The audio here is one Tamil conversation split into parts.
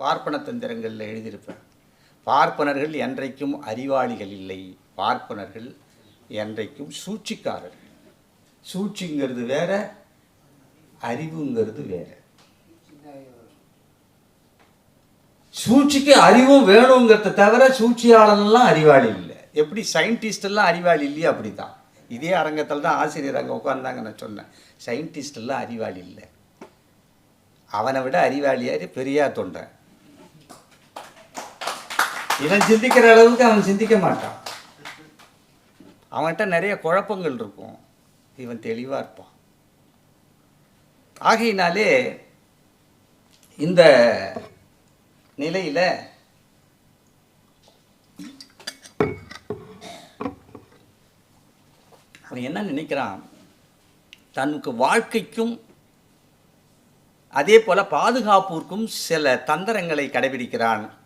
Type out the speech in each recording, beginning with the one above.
பார்ப்பன தந்திரங்களில் எழுதியிருப்பேன். பார்ப்பனர்கள் என்றைக்கும் அறிவாளிகள் இல்லை. பார்ப்பனர்கள் என்றைக்கும் சூழ்ச்சிக்காரர்கள். சூழ்ச்சிங்கிறது வேற அறிவுங்கிறது வேற. சூழ்ச்சிக்கு அறிவும் வேணுங்கிறத தவிர சூழ்ச்சியாளன்லாம் அறிவாளி இல்லை. எப்படி சயின்டிஸ்டெல்லாம் அறிவாளி இல்லையா அப்படி தான் இதே அரங்கத்தில் தான் ஆசிரியர் அங்கே உட்காந்தாங்க நான் சொன்னேன். சயின்டிஸ்டெல்லாம் அறிவாளி இல்லை. அவனை விட அறிவாளியார் பெரியார் தொண்டன் இவன் சிந்திக்கிற அளவுக்கு அவன் சிந்திக்க மாட்டான். அவன்கிட்ட நிறைய குழப்பங்கள் இருக்கும். இவன் தெளிவாக இருப்பான். ஆகையினாலே இந்த நிலையில் அவன் என்ன நினைக்கிறான்? தனக்கு வாழ்க்கைக்கும் அதே போல் பாதுகாப்பிற்கும் சில தந்திரங்களை கடைபிடிக்கிறான்.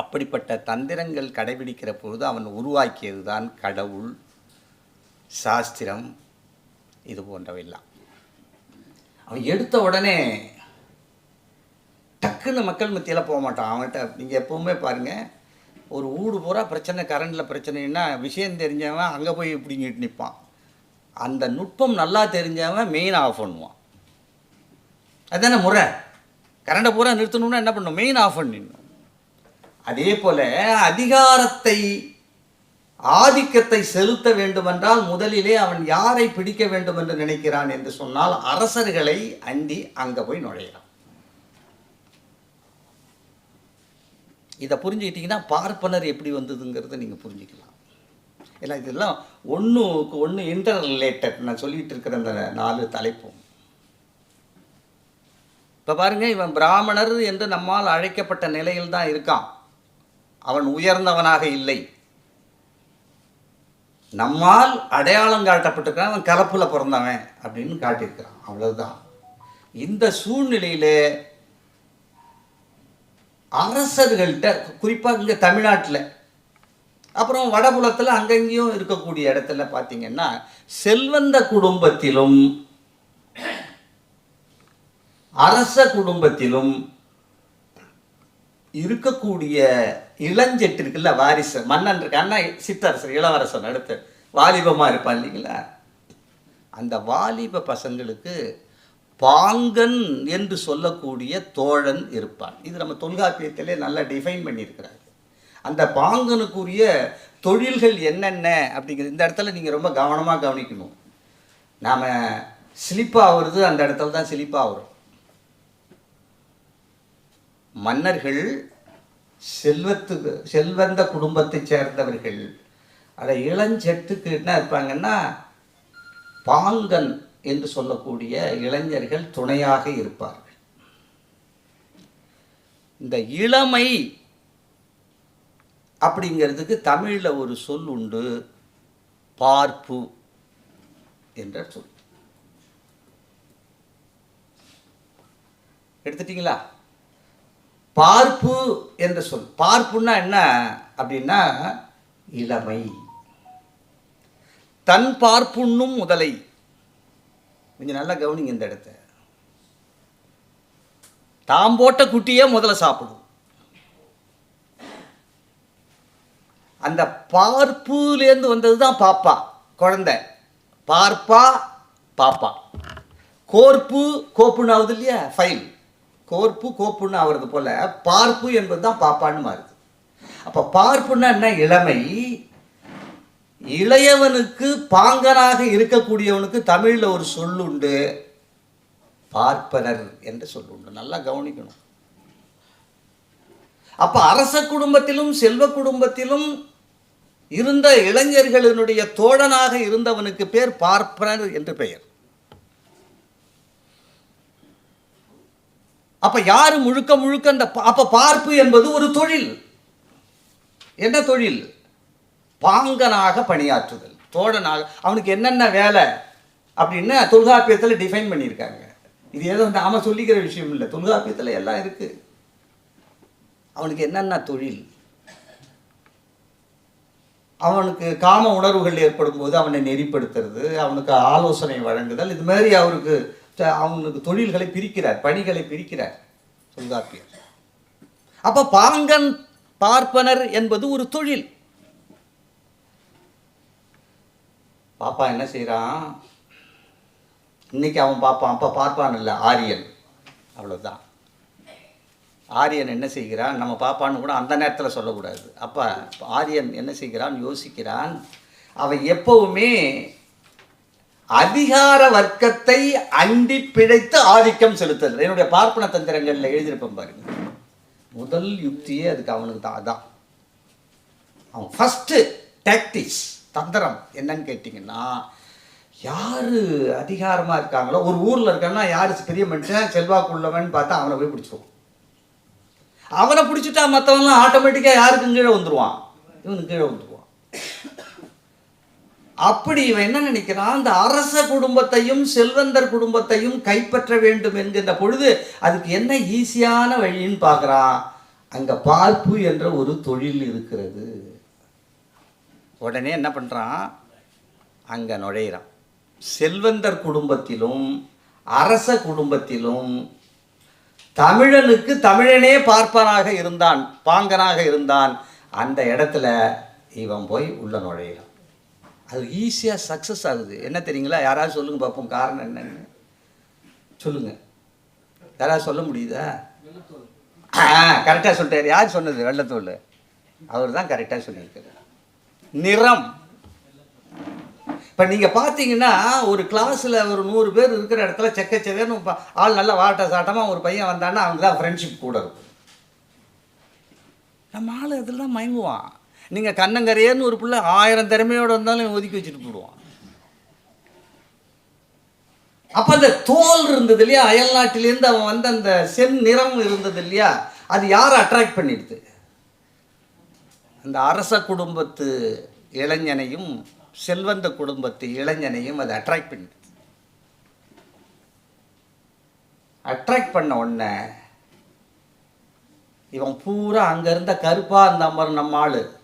அப்படிப்பட்ட தந்திரங்கள் கடைபிடிக்கிற பொழுது அவன் உருவாக்கியது தான் கடவுள் சாஸ்திரம் இது போன்றவையெல்லாம். அவன் எடுத்த உடனே டக்குன்னு மக்கள் மத்தியில் போக மாட்டான். அவன்கிட்ட நீங்கள் எப்போவுமே பாருங்கள் ஒரு ஊடு பூரா பிரச்சனை கரண்டில் பிரச்சனைன்னா விஷயம் தெரிஞ்சவன் அங்கே போய் இப்படிங்கிட்டு நிற்பான் அந்த நுட்பம் நல்லா தெரிஞ்சவன் மெயின் ஆஃப் பண்ணுவான். அதுதானே முறை. கரண்டை பூரா நிறுத்தணும்னா என்ன பண்ணும்? மெயின் ஆஃப் பண்ணிடணும். அதே போல அதிகாரத்தை ஆதிக்கத்தை செலுத்த வேண்டுமென்றால் முதலிலே அவன் யாரை பிடிக்க வேண்டும் என்று நினைக்கிறான் என்று சொன்னால் அரசர்களை அண்டி அங்கே போய் நுழையிறான். இதை புரிஞ்சுக்கிட்டிங்கன்னா பார்ப்பனர் எப்படி வந்ததுங்கிறத நீங்கள் புரிஞ்சுக்கலாம். ஏன்னா இதெல்லாம் ஒன்றுக்கு ஒன்று இன்டர் ரிலேட்டட் நான் சொல்லிட்டு இருக்கிற அந்த நாலு தலைப்பும். இப்போ பாருங்க இவன் பிராமணர் என்று நம்மால் அழைக்கப்பட்ட நிலையில் தான் இருக்கான். அவன் உயர்ந்தவனாக இல்லை. நம்மால் அடையாளம் காட்டப்பட்டிருக்கிறான் அவன் கலப்பில் பிறந்தவன் அப்படின்னு காட்டியிருக்கிறான். அவ்வளவுதான். இந்த சூழ்நிலையிலே அரசர்கள்ட்ட குறிப்பாக இங்கே தமிழ்நாட்டில் அப்புறம் வடபுலத்தில் அங்கங்கேயும் இருக்கக்கூடிய இடத்துல பார்த்தீங்கன்னா செல்வந்த குடும்பத்திலும் அரச குடும்பத்திலும் இருக்கக்கூடிய இளஞ்செட்டு இருக்குல்ல வாரிசு மன்னன் இருக்கு அண்ணா சித்தரசர் இளவரசன் அடுத்து வாலிபமாக இருப்பான் இல்லைங்களா? அந்த வாலிப பசங்களுக்கு பாங்கன் என்று சொல்லக்கூடிய தோழன் இருப்பான். இது நம்ம தொல்காப்பியத்திலே நல்லா டிஃபைன் பண்ணியிருக்கிறார். அந்த பாங்கனுக்குரிய தொழில்கள் என்னென்ன அப்படிங்கிறது இந்த இடத்துல நீங்கள் ரொம்ப கவனமாக கவனிக்கணும். நாம் சிலிப்பாகிறது அந்த இடத்துல தான் ஸ்லிப் ஆகிறோம் மன்னர்கள் செல்வத்துக்கு செல்வந்த குடும்பத்தைச் சேர்ந்தவர்கள். அதை இளஞ்செட்டுக்கு என்ன இருப்பாங்கன்னா பாங்கன் என்று சொல்லக்கூடிய இளைஞர்கள் துணையாக இருப்பார்கள். இந்த இளமை அப்படிங்கிறதுக்கு தமிழில் ஒரு சொல் உண்டு பார்ப்பு என்ற சொல். எடுத்துட்டிங்களா? பார்ப்பு என்ற சொல். பார்ப்புன்னா என்ன அப்படின்னா இளமை. தன் பார்ப்புண்ணும் முதலை. கொஞ்சம் நல்லா கவனிங்க இந்த இடத்த. தாம் போட்ட குட்டியே முதல்ல சாப்பிடும். அந்த பார்ப்புலேருந்து வந்தது தான் பாப்பா குழந்தை. பார்ப்பா பாப்பா. கோர்ப்பு கோப்புன்னு ஆகுது இல்லையா? ஃபைல். கோர்ப்பு கோப்புன்னு ஆகிறது போல பார்ப்பு என்பது தான் பாப்பான்னு மாறுது. அப்போ பார்ப்புன்னா என்ன? இளமை. இளையவனுக்கு பாங்கனாக இருக்கக்கூடியவனுக்கு தமிழில் ஒரு சொல்லுண்டு பார்ப்பனர் என்று சொல்லுண்டு நல்லா கவனிக்கணும். அப்போ அரச குடும்பத்திலும் செல்வ குடும்பத்திலும் இருந்த இளைஞர்களினுடைய தோழனாக இருந்தவனுக்கு பேர் பார்ப்பனர் என்று பெயர். அப்ப யாரு முழுக்க முழுக்க அந்த பா- அப்ப பார்ப்பு என்பது ஒரு தொழில். என்ன தொழில்? பாங்கனாக பணியாற்றுதல். தோழனாக அவனுக்கு என்னென்ன வேலை அப்படின்னு தொல்காப்பியத்தில் டிஃபைன் பண்ணியிருக்காங்க. இது ஏதோ நாம சொல்லிக்கிற விஷயம் இல்லை. தொல்காப்பியத்தில் எல்லாம் இருக்கு. அவனுக்கு என்னென்ன தொழில்? அவனுக்கு காம உணர்வுகள் ஏற்படும் போது அவனை நெறிப்படுத்துறது அவனுக்கு ஆலோசனை வழங்குதல் இது மாதிரி அவருக்கு அவனுக்கு தொழில்களை பிரிக்கிறார் பணிகளை பிரிக்கிறார் தொல்காப்பியர் அப்போ பாங்கன் பார்ப்பனர் என்பது ஒரு தொழில். பாப்பா என்ன செய்கிறான் இன்னைக்கு அவன் பார்ப்பான் அப்போ பார்ப்பான் இல்லை ஆரியன். அவ்வளோதான் ஆரியன் என்ன செய்கிறான்? நம்ம பாப்பான்னு கூட அந்த நேரத்தில் சொல்லக்கூடாது. அப்போ ஆரியன் என்ன செய்கிறான்? யோசிக்கிறான். அவன் எப்பவுமே அதிகார வர்க்கத்தை அண்டி பிழைத்து ஆதிக்கம் செலுத்தல் என்னுடைய பார்ப்பன தந்திரங்களில் எழுதியிருப்பேன் பாருங்க. முதல் யுக்தியே அதுக்கு அவனுக்கு தான் அதான். அவன் ஃபஸ்ட்டு டாக்டிக்ஸ் தந்திரம் என்னன்னு கேட்டிங்கன்னா யார் அதிகாரமாக இருக்காங்களோ ஒரு ஊரில் இருக்கான்னா யார் பெரிய மனுஷன் செல்வாக்கு உள்ளவன் பார்த்தா அவனை போய் பிடிச்சிருவான். அவனை பிடிச்சிட்டா மற்றவன்லாம் ஆட்டோமேட்டிக்காக யாருக்கும் கீழே வந்துடுவான் இவனுக்கு கீழே வந்துடுவான் அப்படி இவன் என்ன நினைக்கிறான்? அந்த அரச குடும்பத்தையும் செல்வந்தர் குடும்பத்தையும் கைப்பற்ற வேண்டும் என்கின்ற பொழுது அதுக்கு என்ன ஈஸியான வழின்னு பார்க்குறான்? அங்கே பார்ப்பு என்ற ஒரு தொழில் இருக்கிறது. உடனே என்ன பண்ணுறான் அங்கே நுழையிறான். செல்வந்தர் குடும்பத்திலும் அரச குடும்பத்திலும் தமிழனுக்கு தமிழனே பார்ப்பனாக இருந்தான் பாங்கனாக இருந்தான். அந்த இடத்துல இவன் போய் உள்ள நுழையிறான். அது ஈஸியாக சக்ஸஸ் ஆகுது. என்ன தெரியுங்களா? யாராவது சொல்லுங்க பார்ப்போம். காரணம் என்னன்னு. சொல்லுங்க. யாராவது சொல்ல முடியுதா? ஆ கரெக்டாக சொல்லிட்டாரு. யார் சொன்னது? வெள்ளத்தோல் அவர் தான் கரெக்டாக சொல்லியிருக்காரு. நிறம். இப்போ நீங்கள் பார்த்தீங்கன்னா ஒரு கிளாஸில் ஒரு நூறு பேர் இருக்கிற இடத்துல செக்கச்சவேன்னு ப- ஆள் நல்லா வாட்ட சாட்டமாக ஒரு பையன் வந்தான்னா அவங்க தான் ஃப்ரெண்ட்ஷிப் கூட இருக்கும். நம்ம ஆள் இதெல்லாம் மயங்குவான். நீங்கள் கண்ணங்கரையர்னு ஒரு பிள்ளை ஆயிரம் திறமையோடு இருந்தாலும் ஒதுக்கி வச்சுட்டு போடுவான். அப்போ அந்த தோல் இருந்தது இல்லையா? அயல்நாட்டிலேருந்து அவன் வந்து அந்த சென் நிறம் இருந்தது இல்லையா? அது யாரை அட்ராக்ட் பண்ணிடுது? அந்த அரச குடும்பத்து இளைஞனையும் செல்வந்த குடும்பத்து இளைஞனையும் அது அட்ராக்ட் பண்ணிடுது. அட்ராக்ட் பண்ண உடனே இவன் பூரா அங்கே இருந்த கருப்பாக இருந்த மாதிரி நம்ம ஆள்.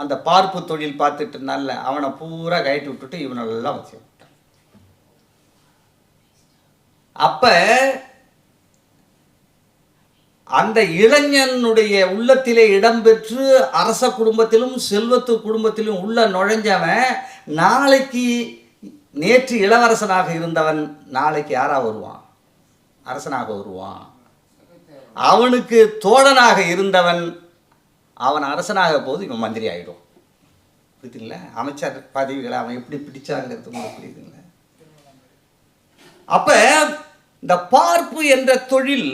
அந்த பார்ப்பு தொழில் பார்த்துட்டு இருந்தால அவனை பூரா கைட்டு விட்டுட்டு இவனெல்லாம் வச்சு விட்டான். அப்போ அந்த இளைஞனுடைய உள்ளத்திலே இடம்பெற்று அரச குடும்பத்திலும் செல்வத்து குடும்பத்திலும் உள்ள நுழைஞ்சவன் நாளைக்கு நேற்று இளவரசனாக இருந்தவன் நாளைக்கு யாரா வருவான்? அரசனாக வருவான். அவனுக்கு தோழனாக இருந்தவன் அவன் அரசனாக போது இவன் மந்திரி ஆகிடும் புரியுதுங்களா? அமைச்சர் பதவிகளை அவன் எப்படி பிடிச்சாங்கிறது உங்களுக்கு புரியுதுங்களா? அப்போ இந்த பார்ப்பு என்ற தொழில்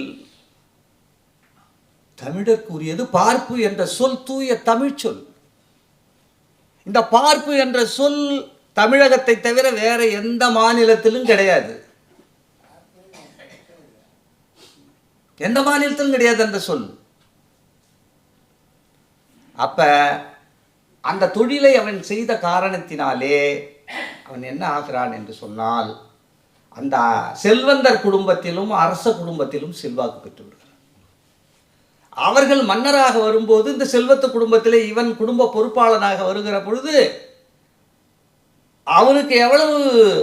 தமிழருக்குரியது. பார்ப்பு என்ற சொல் தூய தமிழ் சொல். இந்த பார்ப்பு என்ற சொல் தமிழகத்தை தவிர வேற எந்த மாநிலத்திலும் கிடையாது. எந்த மாநிலத்திலும் கிடையாது அந்த சொல். அப்போ அந்த தொழிலை அவன் செய்த காரணத்தினாலே அவன் என்ன ஆகிறான் என்று சொன்னால் அந்த செல்வந்தர் குடும்பத்திலும் அரச குடும்பத்திலும் செல்வாக்கு பெற்று விடுகிறான் அவர்கள் மன்னராக வரும்போது இந்த செல்வத்து குடும்பத்திலே இவன் குடும்ப பொறுப்பாளனாக வருகிற பொழுது அவனுக்கு எவ்வளவு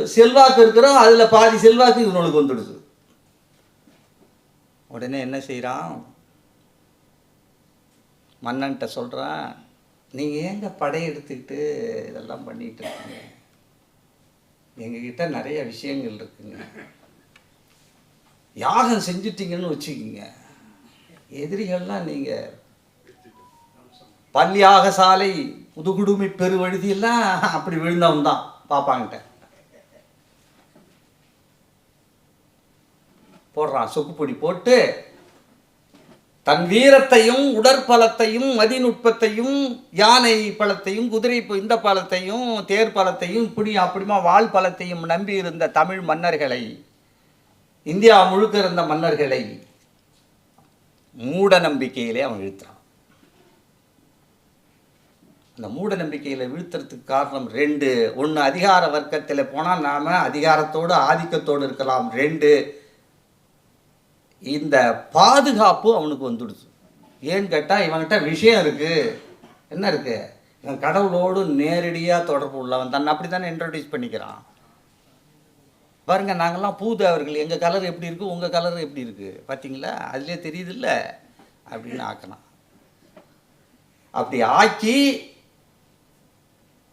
செல்வாக்கு இருக்கிறோ அதில் பாதி செல்வாக்கு இவனுக்கு வந்துடுது. உடனே என்ன செய்கிறான் மன்னன்ட்ட சொல்கிறான் நீங்கள் ஏங்க படையெடுத்துக்கிட்டு இதெல்லாம் பண்ணிகிட்டு இருக்கீங்க? எங்ககிட்ட நிறைய விஷயங்கள் இருக்குங்க. யாகம் செஞ்சுட்டீங்கன்னு வச்சுக்கிங்க. எதிரிகள்லாம் நீங்கள் பல்யாக சாலை முதுகுடுமி பெருவழுதியெல்லாம் அப்படி விழுந்தவன் தான் பாப்பாங்கிட்ட போடுறான் சொக்குப்பொடி போட்டு தன் வீரத்தையும் உடற்பலத்தையும் மதிநுட்பத்தையும் யானை பழத்தையும் குதிரை இந்த பழத்தையும் தேர் பழத்தையும் இப்படி அப்படிமா வாழ் பழத்தையும் நம்பி இருந்த தமிழ் மன்னர்களை இந்தியா முழுக்க இருந்த மன்னர்களை மூட நம்பிக்கையிலே அவன் வீழ்த்துறான். அந்த மூட நம்பிக்கையில் வீழ்த்துறதுக்கு காரணம் ரெண்டு. ஒன்று அதிகார வர்க்கத்தில் போனால் நாம் அதிகாரத்தோடு ஆதிக்கத்தோடு இருக்கலாம். ரெண்டு இந்த பாதுகாப்பு அவனுக்கு வந்துடுச்சு. ஏன்னு கேட்டால் இவன்கிட்ட விஷயம் இருக்குது என்ன இருக்குது இவன் கடவுளோடு நேரடியாக தொடர்பு உள்ளவன். தன்னை அப்படி தானே இன்ட்ரடியூஸ் பண்ணிக்கிறான். பாருங்க நாங்கள்லாம் பூதேவர்கள் எங்கள் கலர் எப்படி இருக்குது உங்கள் கலர் எப்படி இருக்குது பார்த்தீங்களா அதுலேயே தெரியுதுல்ல? அப்படின்னு ஆக்கினான். அப்படி ஆக்கி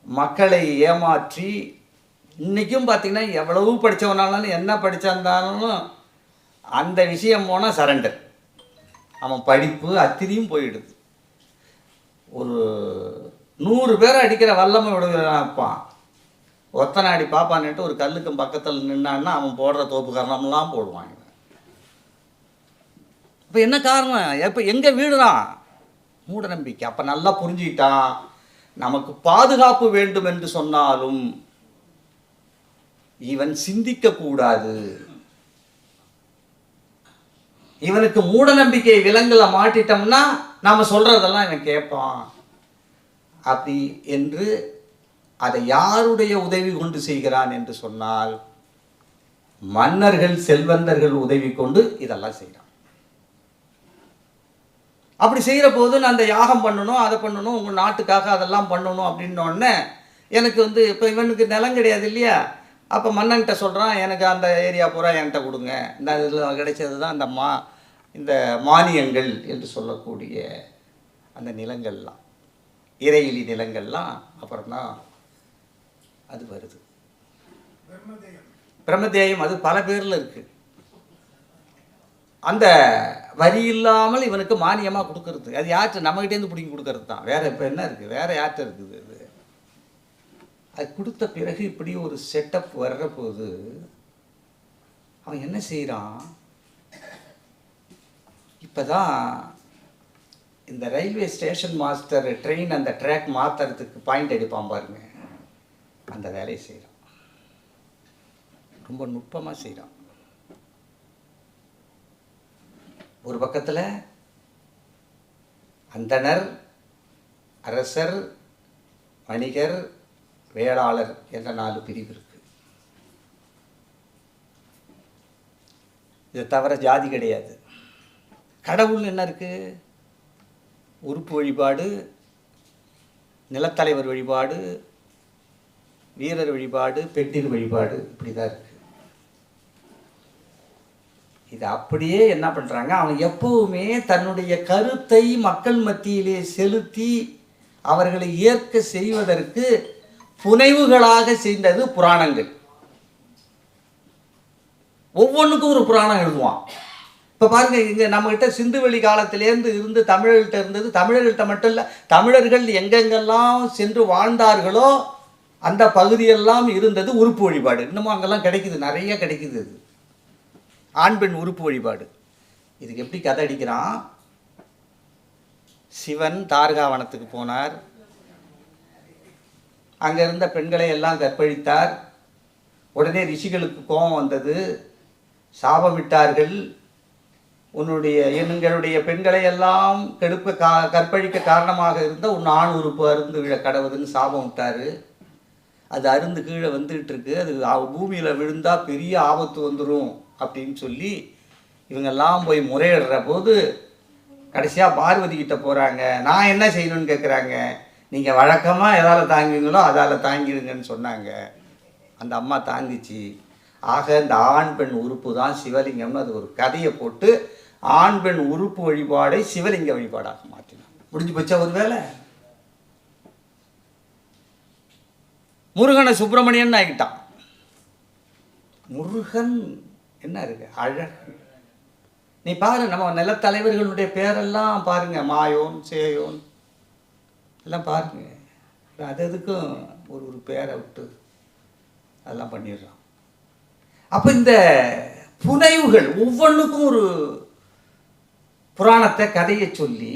மக்களை ஏமாற்றி இன்றைக்கும் பார்த்தீங்கன்னா எவ்வளவு படித்தவனாலும் என்ன படிச்சிருந்தாலும் அந்த விஷயம் போனால் சரண்டர் அவன் படிப்பு அத்திரியும் போயிடுது. ஒரு நூறு பேரை அடிக்கிற வல்லமை விடுகிறான்ப்பான் ஒத்தனாடி பாப்பான்ட்டு ஒரு கல்லுக்கும் பக்கத்தில் நின்னான்னா அவன் போடுற தோப்பு கரணம்லாம் போடுவான் இப்போ என்ன காரணம்? எப்போ எங்கே வீடுதான் மூட நம்பிக்கை அப்போ நல்லா புரிஞ்சுக்கிட்டான். நமக்கு பாதுகாப்பு வேண்டும் என்று சொன்னாலும் இவன் சிந்திக்க கூடாது இவனுக்கு மூட நம்பிக்கை விலங்குல மாட்டிட்டோம்னா நாம் சொல்கிறதெல்லாம் இவன் கேட்பான் அப்படி என்று அதை யாருடைய உதவி கொண்டு செய்கிறான் என்று சொன்னால் மன்னர்கள் செல்வந்தர்கள் உதவி கொண்டு இதெல்லாம் செய்கிறான் அப்படி செய்கிற போது நான் அந்த யாகம் பண்ணணும் அதை பண்ணணும் உங்கள் நாட்டுக்காக அதெல்லாம் பண்ணணும் அப்படின்னோடனே எனக்கு வந்து இப்போ இவனுக்கு நிலம் கிடையாது இல்லையா? அப்போ மன்னன்கிட்ட சொல்கிறான் எனக்கு அந்த ஏரியா பூரா என்கிட்ட கொடுங்க. இந்த இதில் கிடைச்சது தான் இந்த மா இந்த மானியங்கள் என்று சொல்லக்கூடிய அந்த நிலங்கள்லாம். இறையிலி நிலங்கள்லாம் அப்புறம் தான் அது வருது. பிரம்மதேயம். அது பல பேரில் இருக்குது அந்த வரி இல்லாமல் இவனுக்கு மானியமாக கொடுக்கறது. அது யார்கிட்ட? நம்மகிட்டேருந்து பிடிங்கி கொடுக்கறது தான் வேறு இப்போ என்ன இருக்குது வேறு யார்கிட்ட இருக்குது அது அது கொடுத்த பிறகு இப்படி ஒரு செட்டப் வர்ற போது அவன் என்ன செய்கிறான் இப்போ தான் இந்த ரயில்வே ஸ்டேஷன் மாஸ்டர் ட்ரெயின் அந்த ட்ராக் மாற்றுறதுக்கு பாயிண்ட் அடிப்பான் பாருங்க. அந்த வேலையை செய்கிறான் ரொம்ப நுட்பமாக செய்கிறான் ஒரு பக்கத்தில் அந்தணர் அரசர் வணிகர் வேளாளர் என்ற நாலு பிரிவு இருக்கு. இதை தவிர ஜாதி கிடையாது. கடவுள் என்ன இருக்கு? உறுப்பு வழிபாடு நிலத்தலைவர் வழிபாடு வீரர் வழிபாடு பெட்டிர் வழிபாடு இப்படி தான் இருக்கு. இது அப்படியே என்ன பண்ணுறாங்க அவன் எப்பவுமே தன்னுடைய கருத்தை மக்கள் மத்தியிலே செலுத்தி அவர்களை ஏற்க செய்வதற்கு புனைவுகளாக சேர்ந்தது புராணங்கள். ஒவ்வொன்றுக்கும் ஒரு புராணம் எழுதுவான். இப்போ பாருங்க இங்கே நம்மகிட்ட சிந்துவெளி காலத்திலேருந்து இருந்து தமிழர்கள்ட்ட இருந்தது தமிழர்கள்ட்ட மட்டும் இல்லை தமிழர்கள் எங்கெங்கெல்லாம் சென்று வாழ்ந்தார்களோ அந்த பகுதியெல்லாம் இருந்தது உறுப்பு வழிபாடு. இன்னமும் அங்கெல்லாம் கிடைக்குது நிறைய கிடைக்குது அது. ஆண் பெண் உறுப்பு வழிபாடு. இதுக்கு எப்படி கதை அடிக்கிறான்? சிவன் தாரகாவனத்துக்கு போனார். அங்கே இருந்த பெண்களை எல்லாம் கற்பழித்தார். உடனே ரிஷிகளுக்கு கோபம் வந்தது. சாபமிட்டார்கள் உன்னுடைய எங்களுடைய பெண்களை எல்லாம் கெடுப்ப கா கற்பழிக்க காரணமாக இருந்த உன் ஆண் உறுப்பு அருந்து விழ கடவுதுன்னு சாபம் விட்டார். அது அருந்து கீழே வந்துகிட்டு இருக்கு. அது பூமியில் விழுந்தா பெரிய ஆபத்து வந்துடும் அப்படின்னு சொல்லி இவங்கெல்லாம் போய் முறையிடுற போது கடைசியாக பார்வதி கிட்ட போகிறாங்க நான் என்ன செய்யணும்னு கேட்குறாங்க நீங்கள் வழக்கமாக எதால் தாங்குவீங்களோ அதால் தாங்கிடுங்கன்னு சொன்னாங்க. அந்த அம்மா தாங்கிச்சு. ஆக இந்த ஆண் பெண் உறுப்பு தான் சிவலிங்கம்னு அது ஒரு கதையை போட்டு ஆண் பெண் உறுப்பு வழிபாடை சிவலிங்க வழிபாடாக மாற்றினான் முடிஞ்சு போச்சா ஒரு வேலை முருகனை சுப்பிரமணியன் ஆகிட்டான். முருகன்? என்ன இருக்கு? அழகு நீ பாரு நம்ம நிலத்தலைவர்களுடைய பேரெல்லாம் பாருங்க. மாயோன் சேயோன். எல்லாம் பாருங்க. அது அதுக்கும் ஒரு ஒரு பேரை விட்டு அதெல்லாம் பண்ணிடுறான் அப்போ இந்த புனைவுகள் ஒவ்வொன்றுக்கும் ஒரு புராணத்தை கதையை சொல்லி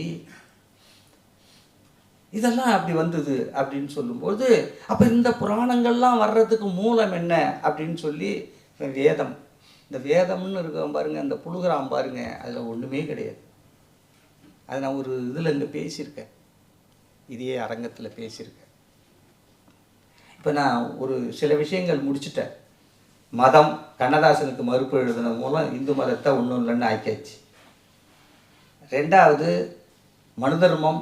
இதெல்லாம் அப்படி வந்தது அப்படின்னு சொல்லும்போது அப்போ இந்த புராணங்கள்லாம் வர்றதுக்கு மூலம் என்ன அப்படின்னு சொல்லி வேதம் இந்த வேதம்னு இருக்க பாருங்க அந்த புழுகிறான் பாருங்க அதில் ஒன்றுமே கிடையாது. அது நான் ஒரு இதில் இங்கே பேசியிருக்கேன். இதே அரங்கத்தில் பேசியிருக்கேன். இப்போ நான் ஒரு சில விஷயங்கள் முடிச்சுட்டேன். மதம் கண்ணதாசனுக்கு மறுப்பு எழுதுனது மூலம் இந்து மதத்தை ஒன்றும் இல்லைன்னு ஆக்கியாச்சு. ரெண்டாவது மனு தர்மம்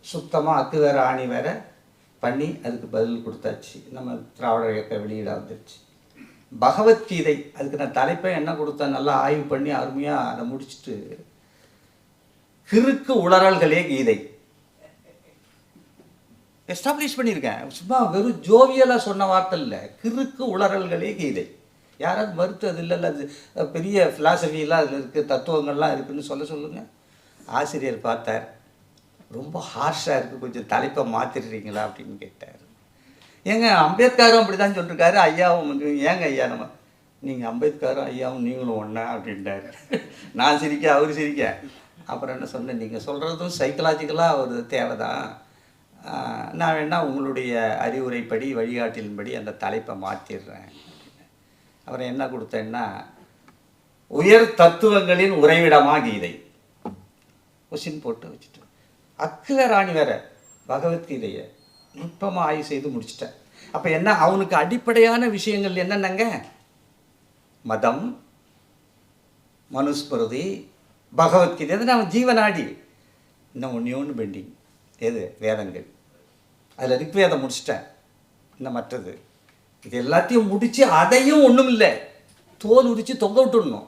சுத்தமாக அக்கு வேற ஆணி வேற பண்ணி அதுக்கு பதில் கொடுத்தாச்சு. நம்ம திராவிட இயக்க வெளியிட வந்துருச்சு. பகவத்கீதை அதுக்கு நான் தலைப்பை என்ன கொடுத்தேன் நல்லா ஆய்வு பண்ணி அருமையாக அதை முடிச்சுட்டு கிறுக்கு உளறல்களே கீதை. எஸ்டாப்ளிஷ் பண்ணியிருக்கேன். சும்மா வெறும் ஜோவியலாக சொன்ன வார்த்தை இல்லை. கிறுக்கு உளறல்களே கீதை. யாராவது மறுத்து அது இல்லை அது பெரிய ஃபிலாசபிலாம் அதில் இருக்குது தத்துவங்கள்லாம் இருக்குதுன்னு சொல்ல சொல்லுங்கள் ஆசிரியர் பார்த்தார். ரொம்ப ஹார்ஷாக இருக்குது கொஞ்சம் தலைப்பை மாற்றிடுறீங்களா அப்படின்னு கேட்டார். ஏங்க அம்பேத்கரும் அப்படி தான் சொல்லியிருக்காரு ஐயாவும் வந்து ஏங்க ஐயா நம்ம நீங்கள் அம்பேத்கரும் ஐயாவும் நீங்களும் ஒன்றா அப்படின்ட்டாரு நான் சிரிக்க அவர் சிரிக்க. அப்புறம் என்ன சொன்னேன் நீங்கள் சொல்கிறதும் சைக்கலாஜிக்கலாக ஒரு தேவை தான் நான் வேணா உங்களுடைய அறிவுரைப்படி வழிகாட்டிலின்படி அந்த தலைப்பை மாற்றிடுறேன் அப்புறம் என்ன கொடுத்தேன்னா உயர் தத்துவங்களின் உறைவிடமாக கீதை. கொஷின் போட்டு வச்சுட்டு. அக்கில ராணி வேற பகவத்கீதையை நுட்பமாக ஆய்வு செய்து முடிச்சிட்டேன். அப்போ என்ன அவனுக்கு அடிப்படையான விஷயங்கள் என்னென்னங்க? மதம் மனுஸ்மிருதி பகவத்கீதை அது நம்ம ஜீவனாடி இன்னும் ஒன்றே ஒன்று பெண்டிங் எது? வேதங்கள். அதில் ரிக்வேதம் முடிச்சிட்டேன். இன்னும் மற்றது? இது எல்லாத்தையும் முடித்து அதையும் ஒன்றும் இல்லை. தோல் உரித்து தொங்க விட்டுடணும்.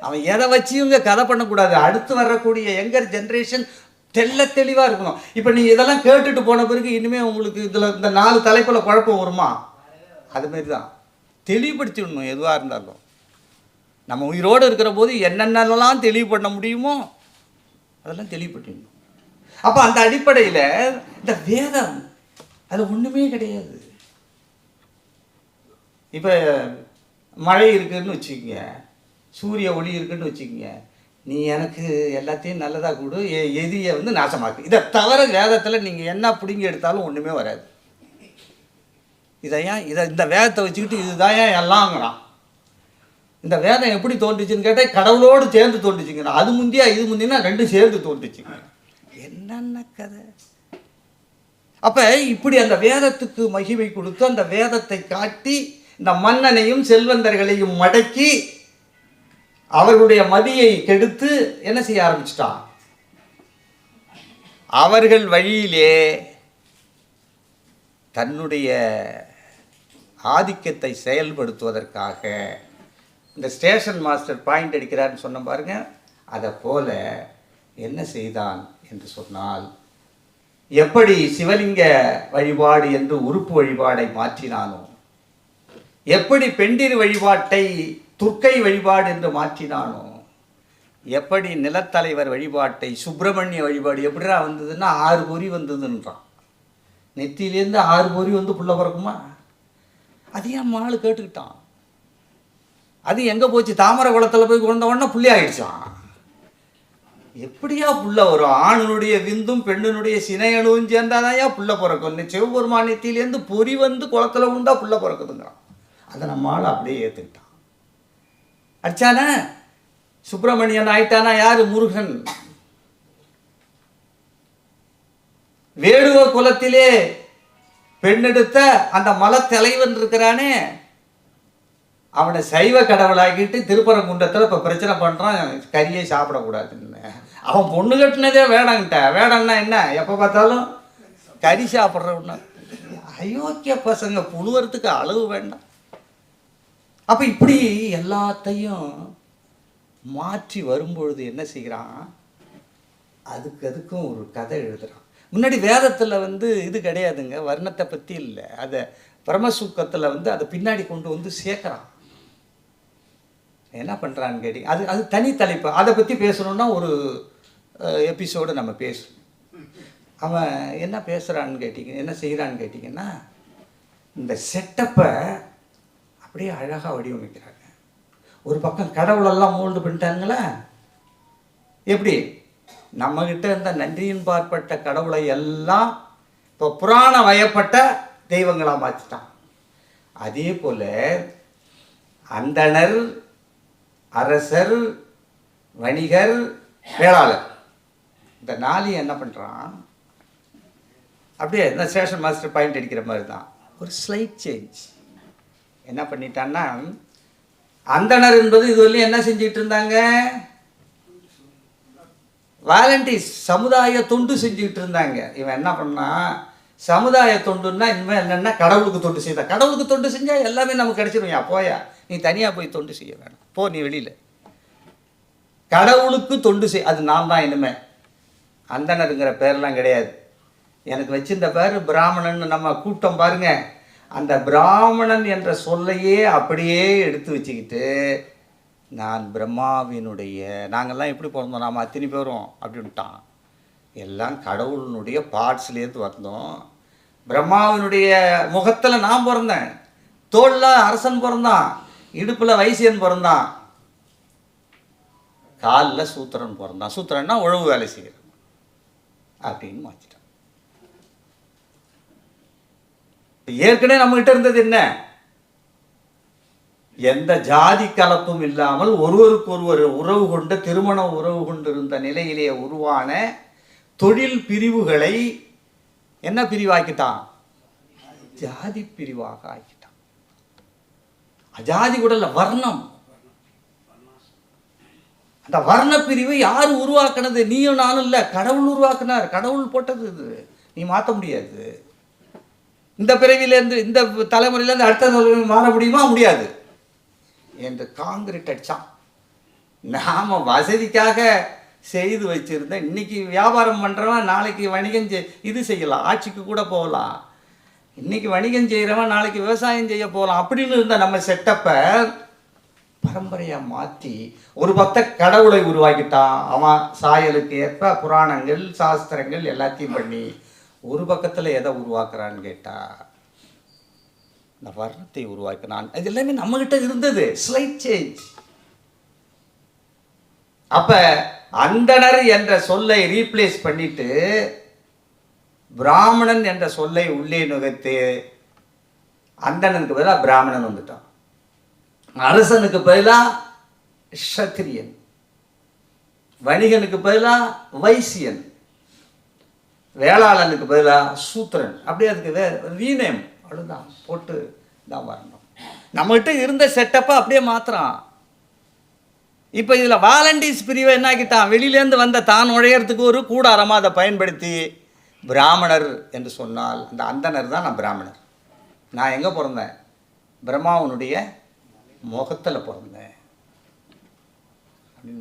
அவன் எதை வச்சு இவங்க கதை பண்ணக்கூடாது? அடுத்து வரக்கூடிய எங்கர் ஜென்ரேஷன் தெள்ள தெளிவாக இருக்கணும். இப்போ நீ இதெல்லாம் கேட்டுட்டு போன பிறகு இனிமேல் உங்களுக்கு இதில் இந்த நாலு தலைப்பில் குழப்பம் வருமா? அதுமாரி தான் தெளிவுபடுத்திடணும் எதுவாக இருந்தாலும். நம்ம உயிரோடு இருக்கிற போது என்னென்னலாம் தெளிவு பண்ண முடியுமோ அதெல்லாம் தெளிவுபடுத்திடணும். அப்போ அந்த அடிப்படையில் இந்த வேதம் அது ஒன்றுமே கிடையாது. இப்போ மழை இருக்குன்னு வச்சுக்கோங்க சூரிய ஒளி இருக்குன்னு வச்சுக்கோங்க நீ எனக்கு எல்லாத்தையும் நல்லதாக கொடு எ- எதிரியை வந்து நாசமாக்கு. இதை தவிர வேதத்தில் நீங்கள் என்ன பிடுங்கி எடுத்தாலும் ஒன்றுமே வராது. இதையா இதை இந்த வேதத்தை வச்சுக்கிட்டு இதுதான் ஏன் எல்லாங்கிறான் இந்த வேதம் எப்படி தோன்றுச்சுன்னு கேட்டால் கடவுளோடு சேர்ந்து தோன்றுச்சுங்கிறான். அது முந்தியா இது முந்தினா ரெண்டும் சேர்ந்து தோன்றுச்சுங்க. என்னென்ன கதை? அப்போ இப்படி அந்த வேதத்துக்கு மகிமை கொடுத்து அந்த வேதத்தை காட்டி இந்த மன்னனையும் செல்வந்தர்களையும் மடக்கி அவர்களுடைய மதியை கெடுத்து என்ன செய்ய ஆரம்பிச்சிட்டான்? அவர்கள் வழியிலே தன்னுடைய ஆதிக்கத்தை செயல்படுத்துவதற்காக இந்த ஸ்டேஷன் மாஸ்டர் பாயிண்ட் அடிக்கிறார்னு சொன்ன பாருங்க. அதை போல என்ன செய்தான்? என்று சொன்னால் எப்படி சிவலிங்க வழிபாடு என்று உறுப்பு வழிபாடை மாற்றினானோ எப்படி பெண்டிர் வழிபாட்டை துர்க்கை வழிபாடு என்று மாற்றினானோ எப்படி நிலத்தலைவர் வழிபாட்டை சுப்பிரமணிய வழிபாடு எப்படிடா வந்ததுன்னா ஆறு பொறி வந்ததுன்றான். நெத்தியிலேருந்து ஆறு பொறி வந்து புள்ள பிறக்குமா? அதையே ஏன் மாள் கேட்டுக்கிட்டான்? அது எங்கே போச்சு? தாமரை குளத்தில் போய் குழந்த உடனே புள்ளி ஆகிடுச்சான் எப்படியா புள்ள வரும்? ஆணினுடைய விந்தும் பெண்ணினுடைய சினையணுவும் சேர்ந்தாதான்யா புள்ள பிறக்கும்? இந்த சிவபெருமானியத்திலேருந்து பொறி வந்து குளத்துல உண்டா புள்ள பிறக்குதுங்கிறான். அதை நம்ம ஆள் அப்படியே ஏற்றுக்கிட்டான் அடிச்சான சுப்பிரமணியன் ஆயிட்டானா யாரு? முருகன். வேடுவ குலத்திலே பெண்ணெடுத்த அந்த மலத்தலைவன் இருக்கிறானே. அவனை சைவ கடவுளாக்கிட்டு திருப்பரங்குன்றத்தில் இப்போ பிரச்சனை பண்ணுறான் கறியை சாப்பிடக்கூடாதுன்னு. அவன் பொண்ணு கட்டினதே வேடாங்கிட்ட வேடம்னா என்ன? எப்போ பார்த்தாலும் கறி சாப்பிட்றவன. அயோக்கிய பசங்க புழுவுறதுக்கு அளவு வேண்டாம். அப்போ இப்படி எல்லாத்தையும் மாற்றி வரும்பொழுது என்ன செய்கிறான்? அதுக்கு அதுக்கும் ஒரு கதை எழுதுகிறான் முன்னாடி வேதத்தில் வந்து இது கிடையாதுங்க வர்ணத்தை பற்றி இல்லை. அதை பிரமசூக்கத்தில் வந்து அதை பின்னாடி கொண்டு வந்து சேர்க்குறான். என்ன பண்ணுறான்னு கேட்டி அது அது தனி தலைப்பு. அதை பற்றி பேசணுன்னா ஒரு எபிசோடு நம்ம பேசுவோம் அவன் என்ன பேசுகிறான்னு கேட்டிங்க என்ன செய்கிறான்னு கேட்டிங்கன்னா இந்த செட்டப்பை அப்படியே அழகாக வடிவமைக்கிறாங்க. ஒரு பக்கம் கடவுளெல்லாம் மோல்டு பண்ணிட்டாங்களே எப்படி? நம்மக்கிட்ட இருந்த நன்றியின் பார்ப்பட்ட கடவுளை எல்லாம் இப்போ புராண வயப்பட்ட தெய்வங்களாக மாற்றிட்டான் அதே போல் அந்தணர் அரசர் வணிகர் வேளாளர் இந்த நாளையும் என்ன பண்ணுறான் அப்படியே இந்த ஸ்டேஷன் மாஸ்டர் பாயிண்ட் அடிக்கிற மாதிரி தான் ஒரு ஸ்லைட் சேஞ்ச் என்ன பண்ணிட்டான்னா அந்தணர் என்பது இதுவரையும் என்ன செஞ்சிட்டு இருந்தாங்க? வாலண்டிஸ் சமுதாய தொண்டு செஞ்சுக்கிட்டு இருந்தாங்க. இவன் என்ன பண்ணான் சமுதாய தொண்டுன்னா இனிமேல் என்னென்னா கடவுளுக்கு தொண்டு செய்த. கடவுளுக்கு தொண்டு செஞ்சால் எல்லாமே நமக்கு கிடச்சிருவியா போயா. நீ தனியாக போய் தொண்டு செய்ய வேணாம். போ நீ வெளியில். கடவுளுக்கு தொண்டு செய் அது நான் தான் இனிமே. அந்தனருங்கிற பேர்லாம் கிடையாது. எனக்கு வச்சிருந்த பேர் பிராமணன் நம்ம கூட்டம் பாருங்க. அந்த பிராமணன் என்ற சொல்லையே அப்படியே எடுத்து வச்சுக்கிட்டு நான் பிரம்மாவினுடைய நாங்கள்லாம் எப்படி பிறந்தோம்? நாம் அத்தனை பேரும் அப்படின்ட்டான். எல்லாம் கடவுளினுடைய பார்ட்ஸ்லேருந்து வந்தோம். பிரம்மாவினுடைய முகத்தில் நான் பிறந்தேன். தோளில் அரசன் பிறந்தான். இடுப்பில் வைசியன் பிறந்தான். காலில் சூத்திரன் பிறந்தான். சூத்திரன்னா உழவு வேலை செய்கிறேன் அப்படின்னு மாற்றிட்டான் ஏற்கனவே நம்மகிட்ட இருந்தது என்ன? எந்த ஜாதி கலப்பும் இல்லாமல் ஒருவருக்கு ஒருவர் உறவு கொண்டு திருமண உறவு கொண்டிருந்த நிலையிலே உருவான தொழில் பிரிவுகளை என்ன பிரிவாக்கிட்டான்? ஜாதி பிரிவாக ஆக்கிட்டான். அஜாதி கூட இல்லை வர்ணம். அந்த வர்ண பிரிவை யார் உருவாக்கினது? நீயும் நானும் இல்லை. கடவுள் உருவாக்குனார். கடவுள் போட்டது இது. நீ மாற்ற முடியாது. இந்த பிறவியிலேருந்து இந்த தலைமுறையிலேருந்து அடுத்த தலைமுறை மாற முடியுமா? முடியாது. என்று காங்கிரீட் அடித்தான் நாம் வசதிக்காக செய்து வச்சுருந்தேன் இன்னைக்கு வியாபாரம் பண்ணுறவன் நாளைக்கு வணிகம் செய் இது செய்யலாம். ஆட்சிக்கு கூட போகலாம். இன்னைக்கு வணிகம் செய்கிறவன் நாளைக்கு விவசாயம் செய்ய போகலாம் அப்படின்னு இருந்த நம்ம செட்டப்பை பரம்பரையாக மாற்றி ஒரு பத்த கடவுளை உருவாக்கிட்டான். அவன் சாயலுக்கு ஏற்ப புராணங்கள் சாஸ்திரங்கள் எல்லாத்தையும் பண்ணி ஒரு பக்கத்தில் எதை உருவாக்குறான்னு கேட்டா இந்த வர்ணத்தை உருவாக்கினான். இது எல்லாமே நம்மகிட்ட இருந்தது. ஸ்லைட் சேஞ்ச் அப்போ அந்தனர் என்ற சொல்லை ரீப்ளேஸ் பண்ணிட்டு பிராமணன் என்ற சொல்லை உள்ளே நுகைத்து அந்தணனுக்கு பதிலாக பிராமணன் வந்துட்டான். அரசனுக்கு பதிலாக ஷத்திரியன் வணிகனுக்கு பதிலாக வைசியன். வேளாளனுக்கு பதிலாக சூத்திரன். அப்படியே அதுக்கு வே ரீநேம் அவ்வளோதான் போட்டு தான் வரணும். நம்மகிட்ட இருந்த செட்டப்பை அப்படியே மாத்துறான். இப்போ இதில் வாலண்டீஸ் பிரிவை என்ன ஆக்கிட்டான் வெளியிலேருந்து வந்த தான் நுழையிறதுக்கு ஒரு கூடாரமாக அதை பயன்படுத்தி பிராமணர் என்று சொன்னால் அந்த அந்தனர் தான் நான் பிராமணர். நான் எங்கே பிறந்தேன்? பிரம்மாவனுடைய முகத்தில் பிறந்தேன். அப்படின்னு